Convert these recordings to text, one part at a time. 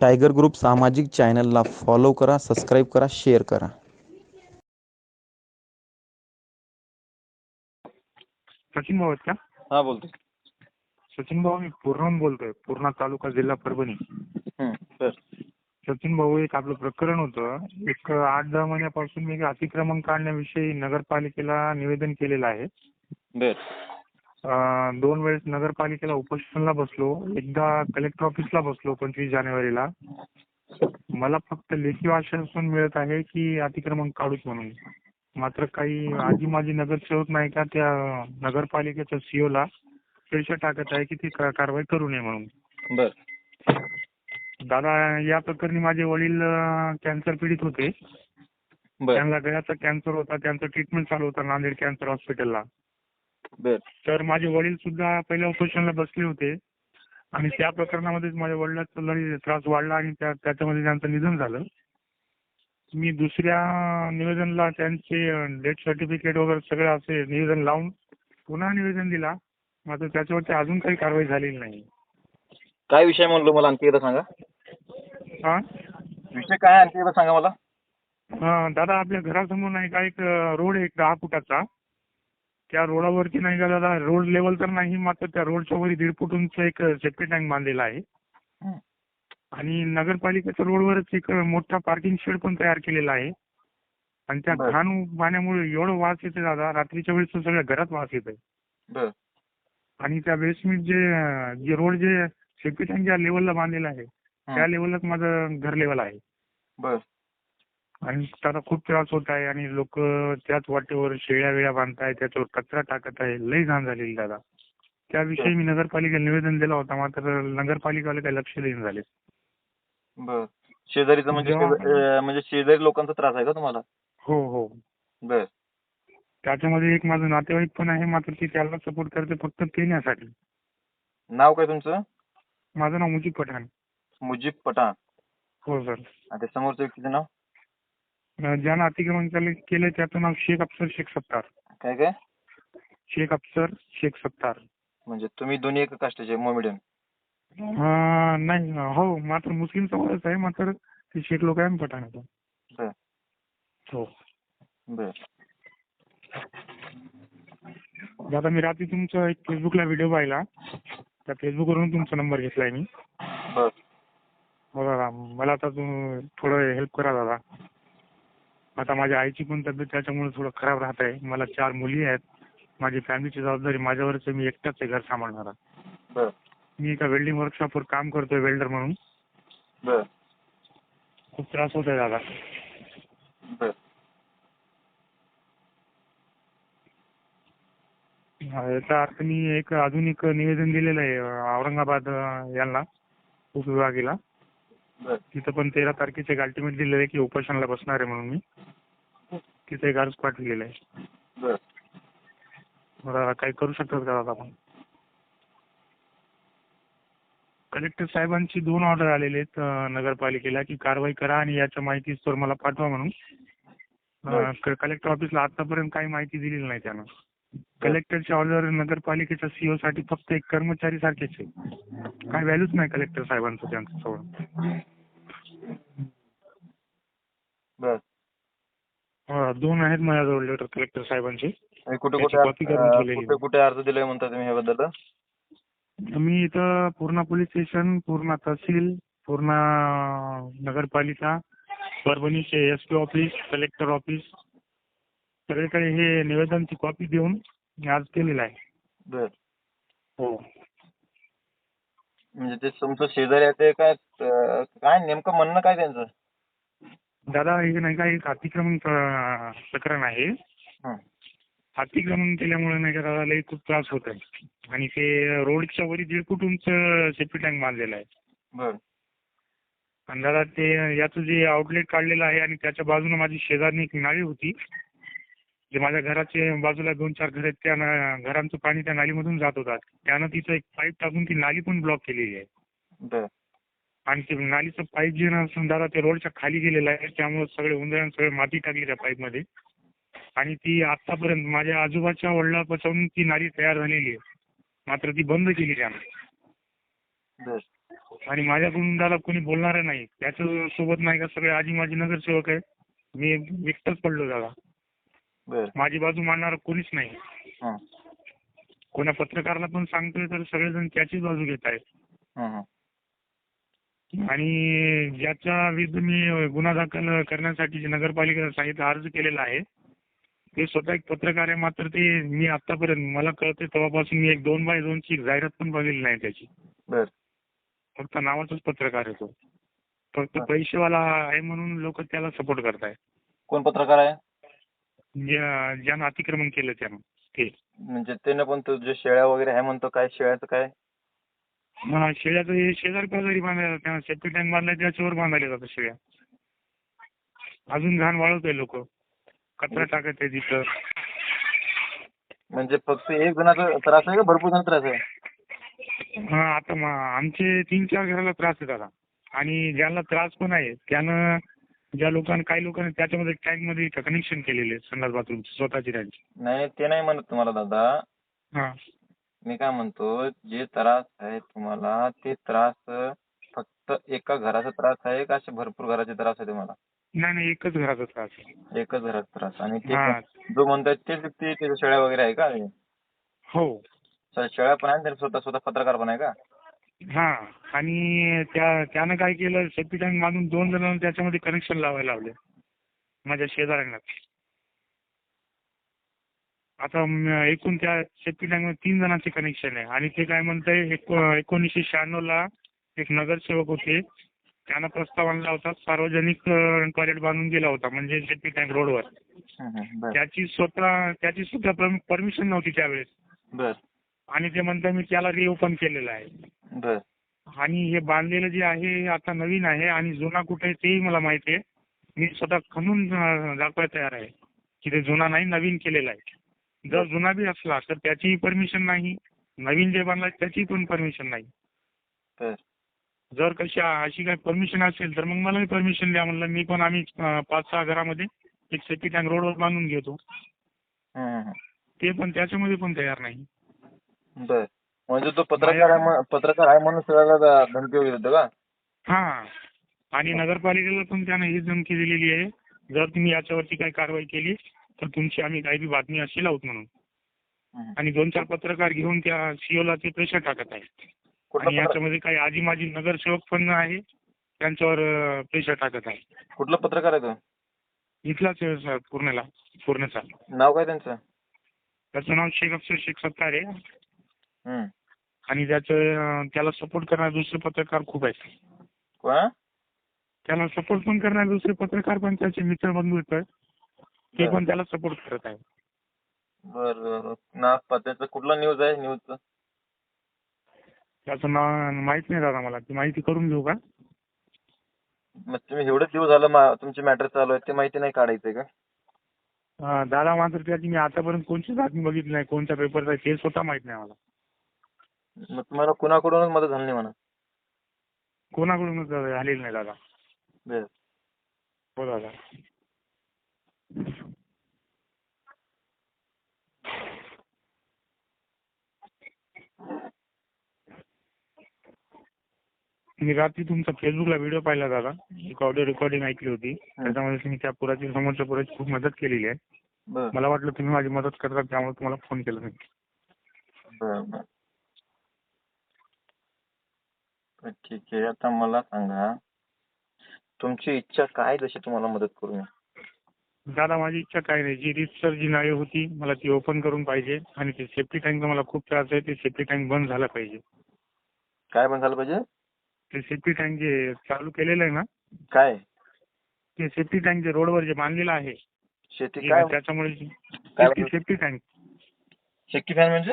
Tiger group सामाजिक चॅनलला follow करा सबस्क्राईब करा शेअर करा. सचिन भाऊ आहेत का? हा बोलतोय सचिन भाऊ मी पूर्णहून बोलतोय. पूर्णा तालुका जिल्हा परभणी. हं, सचिन भाऊ एक आपलं प्रकरण होतं. एक आठ दहा महिन्यापासून मी एक अतिक्रमण काढण्याविषयी नगरपालिकेला निवेदन केलेलं आहे. बर. दोन वेळेस नगरपालिकेला उपोषणला बसलो. एकदा कलेक्टर ऑफिसला बसलो पंचवीस जानेवारीला. मला फक्त लेखी आश्वासन मिळत आहे की अतिक्रमण काढूच म्हणून. मात्र काही आजी माझी नगरसेवक नाही का त्या नगरपालिकेच्या सीओ ला पैसे टाकत आहे की ती कारवाई करू नये म्हणून. बर. दादा या प्रकरणी माझे वडील कॅन्सर पीडित होते. त्यांना गळ्याचा कॅन्सर होता. त्यांचं ट्रीटमेंट चालू होतं नांदेड कॅन्सर हॉस्पिटलला बर. तर माझे वडील सुद्धा पहिल्या उपोषणाला बसले होते. आणि त्या प्रकरणामध्येच माझ्या वडिलांचा त्रास वाढला आणि त्या त्याच्यामध्ये त्यांचं निधन झालं. मी दुसऱ्या निवेदनला त्यांचे डेथ सर्टिफिकेट वगैरे सगळं असे निवेदन लावून पुन्हा निवेदन दिला. मात्र त्याच्यावरती अजून काही कारवाई झालेली नाही. काय विषय म्हणलो मला आणखी एकदा सांगा? हा? विषय काय आणखी एकदा सांगा मला? हा, दादा आपल्या घरासमोर नाही का एक रोड आहे एक दहा फुटाचा. त्या रोडावरती नाही का दादा रोड लेवल तर नाही मात्र त्या रोडच्या वरी दीड फूट उंच एक सेफ्टी टँक बांधलेला आहे. हं. आणि नगरपालिकेच्या रोडवरच एक मोठा पार्किंग शेड पण तयार केलेला आहे. आणि त्या बरं. घाण पाण्यामुळे एवढं वास येते दादा रात्रीच्या वेळेस तर सगळ्या घरात वास येते बर. आणि त्या बेसमेंट जे जे रोड जे सेफ्टी टँक ज्या लेवलला बांधलेला आहे त्या लेवललाच माझं घर लेवल आहे. बर. आणि त्याला खूप त्रास होत आहे आणि लोक त्याच वाटेवर शेळ्या वेळ्या बांधताय त्याच्यावर कचरा टाकत आहे. लई घाण झालेली दादा. त्याविषयी मी नगरपालिकेला निवेदन दिलं होतं मात्र नगरपालिकावाले काही लक्ष देईन झाले. बर. शेजारीचं म्हणजे जेव्हा- शेजा- अं, म्हणजे शेजारी लोकांचा त्रास आहे का तुम्हाला? हो हो. बर. त्याच्यामध्ये एक माझं नातेवाईक पण आहे मात्र ती त्याला सपोर्ट करते फक्त पिण्यासाठी. नाव काय तुमचं? माझं नाव मुजीब पठाण. मुजीब पठाण. हो सर. आणि समोरच्या व्यक्तीचं नाव? ज्यानं अतिक्रमण केले केले त्याचं नाव शेख अफसर शेख सत्तार. काय काय? शेख अफसर शेख सत्तार. म्हणजे तुम्ही दोन्ही एक कास्टाचे मोमिडियन? अं, नाही हो मात्र मुस्लिम समाजाच आहे मात्र ते शेख लोक आहे आणि पठाण. बर. हो. बर. दादा मी रात्री तुमचा एक फेसबुकला व्हिडिओ पाहिला. त्या फेसबुकवरून तुमचा नंबर घेतलाय मी. बर. दादा मला आता थोडं हेल्प करा दादा. आता माझ्या आईची पण तब्येत त्याच्यामुळे थोडं खराब राहत आहे मला चार मुली आहेत. माझी फॅमिलीची जबाबदारी माझ्यावरच आहे. मी एकटाच आहे घर सांभाळणारा. बर. मी एका वेल्डिंग वर्कशॉपवर काम करतोय वेल्डर म्हणून. बर. खूप त्रास होत आहे दादा. बर. हा, याचा अर्थ मी एक अजून एक निवेदन दिलेलं आहे अं, औरंगाबाद अं, यांना उपविभागीला. बर. तिथं पण तेरा तारखेचे एक अल्टिमेट दिलेलं आहे की उपोषणाला बसणार आहे म्हणून मी. तिथे एक अर्ज पाठवलेला आहे. बर. मला काही करू शकतात का दादा आपण? कलेक्टर साहेबांची दोन ऑर्डर आलेले आहेत अं, नगरपालिकेला की कारवाई करा आणि याच्या माहिती तर मला पाठवा म्हणून. अं, क- कलेक्टर ऑफिसला आतापर्यंत काही माहिती दिलेली नाही त्यानं. कलेक्टरच्या ऑर्डर नगरपालिकेच्या सीओ साठी फक्त एक कर्मचारी सारखेच आहे काय व्हॅल्यूच नाही कलेक्टर साहेबांचं त्यांचं सोडून. बर. अं, दोन आहेत माझ्याजवळ लेटर कलेक्टर साहेबांचे. आणि कुठे त्याची कुठे copy करून अं, ठेवलेली. कुठे कुठे अर्ज दिलाय म्हणता तुम्ही ह्याबद्दल? मी इथं पूर्णा पोलीस स्टेशन पूर्णा तहसील पूर्णा नगरपालिका परभणीचे S P office collector office सगळीकडे हे निवेदनची कॉपी देऊन मी आज केलेलं आहे. बर. हो. म्हणजे ते तुमचं शेजारी आहे ते काय अं, काय नेमकं म्हणणं काय त्यांचं? दादा हे नाही का एक अतिक्रमण प्र- प्रकरण आहे. हं. अतिक्रमण केल्यामुळे नाही का दादा लई खूप त्रास होत आहे. आणि ते रोडच्या वरी दीड फूट उंच सेफ्टी टँक बांधलेला आहे. बर. आणि दादा ते याचं जे आउटलेट काढलेलं आहे आणि त्याच्या बाजूने माझी शेजारनी एक नाली होती. जे माझ्या घराचे बाजूला दोन चार घर आहेत त्या ना- घरांचं पाणी त्या नालीमधून जात होतं त्यानं तिथं एक पाईप टाकून ती नाली पण ब्लॉक केलेली आहे. बर. आणि ते नालीचं पाईप जे ना दादा ते रोडच्या खाली गेलेलं आहे त्यामुळे सगळे उंदराने सगळे माती टाकली त्या पाईपमध्ये. आणि ती आतापर्यंत माझ्या आजोबाच्या वडिलापासून ती नाली तयार झालेली आहे. मात्र ती बंद केली त्यानं आणि माझ्याकडून त्याला कोणी बोलणार नाही. त्याच्या सोबत नाही का सगळे आजी माझी नगरसेवक आहे. मी एकटाच पडलो दादा माझी बाजू मांडणार कोणीच नाही. कोणा पत्रकाराला पण सांगतोय तर सगळेजण त्याचीच बाजू घेत आहेत. आणि ज्याच्या विरुद्ध मी गुन्हा दाखल करण्यासाठी जे नगरपालिकेला सांगितलं अर्ज केलेला आहे ते स्वतः एक पत्रकार आहे मात्र ते मी आतापर्यंत मला कळते तेव्हापासून मी एक दोन बाय दोनची जाहिरात पण बघितली नाही त्याची. बर. फक्त नावाचाच पत्रकार आहे तो. फक्त पैसेवाला आहे म्हणून लोक त्याला सपोर्ट करताय कोण पत्रकार आहे? ज्या- ज्यानं अतिक्रमण केलं त्यानं ते. म्हणजे त्यानं पण तो जे शेळ्या वगैरे आहे म्हणतो काय शेळ्याचं काय? हा शेळ्याचं हे शेजारी पाजारी बांधायला त्यानं सेफ्टी टँक बांधलाय त्याच्यावर बांधायला जातात शेळ्या. अजून घाण वाळवतोय लोक. कचरा टाकत आहे तिथं. म्हणजे फक्त एक जणाचा त्रास आहे का? भरपूर जण त्रास आहे? हा आता म- आमचे तीन चार घराला त्रास आहे दादा. आणि ज्यांना त्रास पण आहे त्यानं ज्या लोकांना काही लोकांनी त्याच्यामध्ये टँकमध्ये कनेक्शन केलेले संडास बाथरूम स्वतःची त्यांची. नाही ते नाही म्हणत तुम्हाला दादा. हा. मी काय म्हणतो जे त्रास आहे तुम्हाला ते त्रास फक्त एका घराचा त्रास आहे का असे भरपूर घराचे त्रास आहे तुम्हाला? नाही नाही एकच घराचा त्रास आहे. एकच घराचा त्रास. आणि ते हा. पण जो म्हणताय तेच व्यक्ती त्याच्या शेळ्या वगैरे आहे का? हो. श- शेळ्या पण आहे आणि स्वतः स्वतः पत्रकार पण आहे का? हा. आणि त्या त्यानं काय केलं सेफ्टी टँक बांधून दोन जणांना त्याच्यामध्ये कनेक्शन लावायला लावले. माझ्या शेजाऱ्यांना आता एकूण त्या सेफ्टी टँकमध्ये तीन जणांचे कनेक्शन आहे. आणि ते काय म्हणतंय एको- एकोणीसशे शहाण्णव ला एक नगरसेवक होते. त्यानं प्रस्ताव आणला होता. सार्वजनिक टॉयलेट बांधून गेला होता म्हणजे सेफ्टी टँक रोडवर त्याची स्वतः त्याची सुद्धा परमिशन नव्हती त्यावेळेस. आणि ते म्हणतात मी त्याला रिओपन केलेलं आहे. आणि हे बांधलेलं जे आहे आता नवीन आहे आणि जुना कुठे आहे तेही मला माहिती आहे. मी स्वतः खणून दाखवायला तयार आहे. की ते जुना नाही नवीन केलेला आहे. जर जुना बी असला तर त्याचीही परमिशन नाही. नवीन जे बांधला त्याची पण परमिशन नाही. बर जर कशी अशी काही परमिशन असेल तर मग मलाही परमिशन द्या म्हणलं. मी पण आम्ही पाच सहा घरामध्ये एक सेफ्टी टँक रोडवर बांधून घेतो. ते पण त्याच्यामध्ये पण तयार नाही. बर. म्हणजे तो पत्रकार आहे म्हण- पत्रकार आहे म्हणून सगळ्याला धमकी वगैरे देतो का? हा. आणि नगरपालिकेला पण त्यानं ही धमकी दिलेली आहे. जर तुम्ही याच्यावरती काही कारवाई केली तर तुमची आम्ही काही बी बातमी अशी लावत म्हणून. आणि दोन चार पत्रकार घेऊन त्या सीओला ते प्रेशर टाकत आहेत. आणि याच्यामध्ये काही आजी माजी नगरसेवक पण आहे त्यांच्यावर प्रेशर टाकत आहे कुठला पत्रकार आहे तो? इथलाच सर पूर्णेला पूर्णेचा. नाव काय त्यांचं? त्याचं नाव शेख अफसर शेख सत्तार आहे. आणि त्याचं त्याला सपोर्ट करणारे दुसरे पत्रकार खूप आहेत? त्याला सपोर्ट पण करणारे दुसरे पत्रकार पण त्याचे मित्र बंधू आहेत. ते. पण त्याला सपोर्ट करत आहे. बर बर कुठला न्यूज आहे न्यूजचं त्याचं नाव माहीत नाही दादा मला. ती माहिती करून घेऊ का? मग तुम्ही एवढे दिवस झालं मा- तुमचे मॅटर चालू आहे ते माहिती नाही काढायचंय का? अं, दादा मात्र त्याची मी आतापर्यंत कोणतीच बातमी बघितली नाही कोणत्या पेपरचा आहे ते स्वतः माहीत नाही मला. मग तुम्हाला कुणाकडूनच मदत झाली नाही म्हणा. कोणाकडूनच झालेली नाही दादा. बर. हो दादा. मी रात्री तुमचा फेसबुकला व्हिडिओ पाहिला दादा. एक ऑडिओ रेकॉर्डिंग ऐकली होती. त्याच्यामध्ये तुम्ही त्या पुराची समोरच्या पुराची खूप मदत केलेली आहे. बर. मला वाटलं तुम्ही माझी मदत करता त्यामुळे तुम्हाला फोन केला मी. बर बर. तर ठीक आहे. आता मला सांगा तुमची इच्छा काय जशी तुम्हाला मदत करू मी? दादा माझी इच्छा काय नाही जी रितसर जी नळी होती मला ती ओपन करून पाहिजे आणि ते सेफ्टी टँकचा मला खूप त्रास आहे ते सेफ्टी टँक बंद झाला पाहिजे. काय पण झालं पाहिजे? ते सेफ्टी टँक जे चालू केलेलं आहे ना काय? ते सेफ्टी टँक जे रोडवर जे बांधलेलं आहे शेती जे काय? त्याच्यामुळे काय सेफ्टी सेफ्टी टँक शेती फॅन म्हणजे?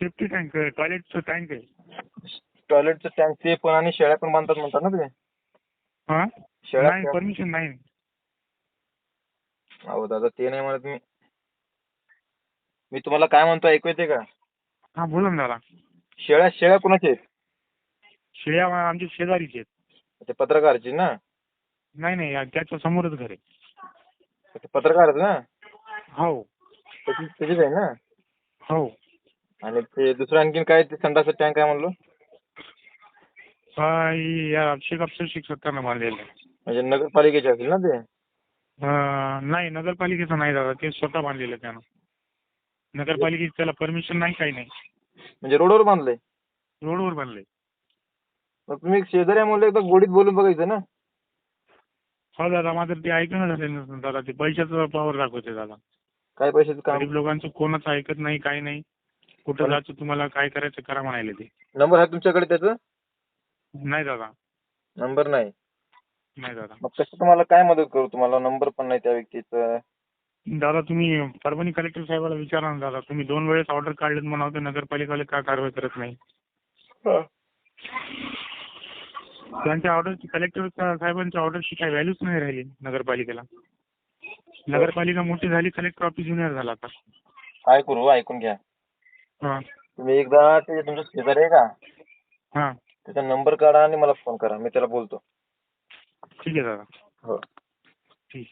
सेफ्टी टँक टॉयलेटचं टँक आहे. टॉयलेटचं टँक ते पण आणि शेळ्या पण बांधतात म्हणतात ना तुम्ही हा? शेळ्या नाही परमिशन नाही. अहो दादा ते नाही म्हणत मी. मी तुम्हाला काय म्हणतो ऐकू येते का? हा बोला ना दादा. शेळ्या शेळ्या कुणाच्या आहेत? शेळ्या आमच्या शेजारीचे आहेत. ते पत्रकारची ना? नाही नाही या- त्याच्या समोरच घर आहे. ते पत्रकार आहेत ना? हो. त्याची त्याचीच आहे ना? हो. आणि ते दुसरं आणखीन काय ते संडासचा टँक आहे म्हणलो? हा ही या अक्षय कापसे शिक्षकांना बांधलेलं आहे. म्हणजे नगरपालिकेचे असतील ना ते? नाही नगरपालिकेचं नाही दादा. ते स्वतः बांधलेलं त्यानं. नगरपालिकेची त्याला परमिशन नाही काही नाही. म्हणजे रोडवर बांधलंय? रोडवर बांधलंय. मग तुम्ही आहे म्हणलं एकदा गोडीत बोलून बघायचं ना? हो दादा मात्र ते ऐकणं झालं दादा. ते पैशाचा पावर दाखवते दादा. काय पैशाचं काम? गरीब लोकांचं कोणच ऐकत नाही काही नाही. कुठं जायचं तुम्हाला काय करायचं करा म्हणाले ते. नंबर आहे तुमच्याकडे त्याचं? नाही दादा. नंबर नाही. नाही दादा. मग कसं तुम्हाला काय मदत करू? तुम्हाला नंबर पण नाही त्या व्यक्तीचं. दादा तुम्ही परभणी कलेक्टर साहेबाला विचारा ना दादा. तुम्ही दोन वेळेस ऑर्डर काढलेत म्हणा होते नगरपालिकावाले का कारवाई करत नाही? त्यांच्या ऑर्डरची कलेक्टर साहेबांच्या ऑर्डरची काही व्हॅल्यूच नाही राहिली नगरपालिकेला. नगरपालिका मोठी झाली कलेक्टर ऑफिस ज्युनियर झाला आता. काय करू ऐकून घ्या. हा. तुम्ही एकदा ते तुमचं शेजारी आहे का? हा. त्याचा नंबर काढा आणि मला फोन करा. मी त्याला बोलतो. ठीक आहे दादा. हो. ठीक.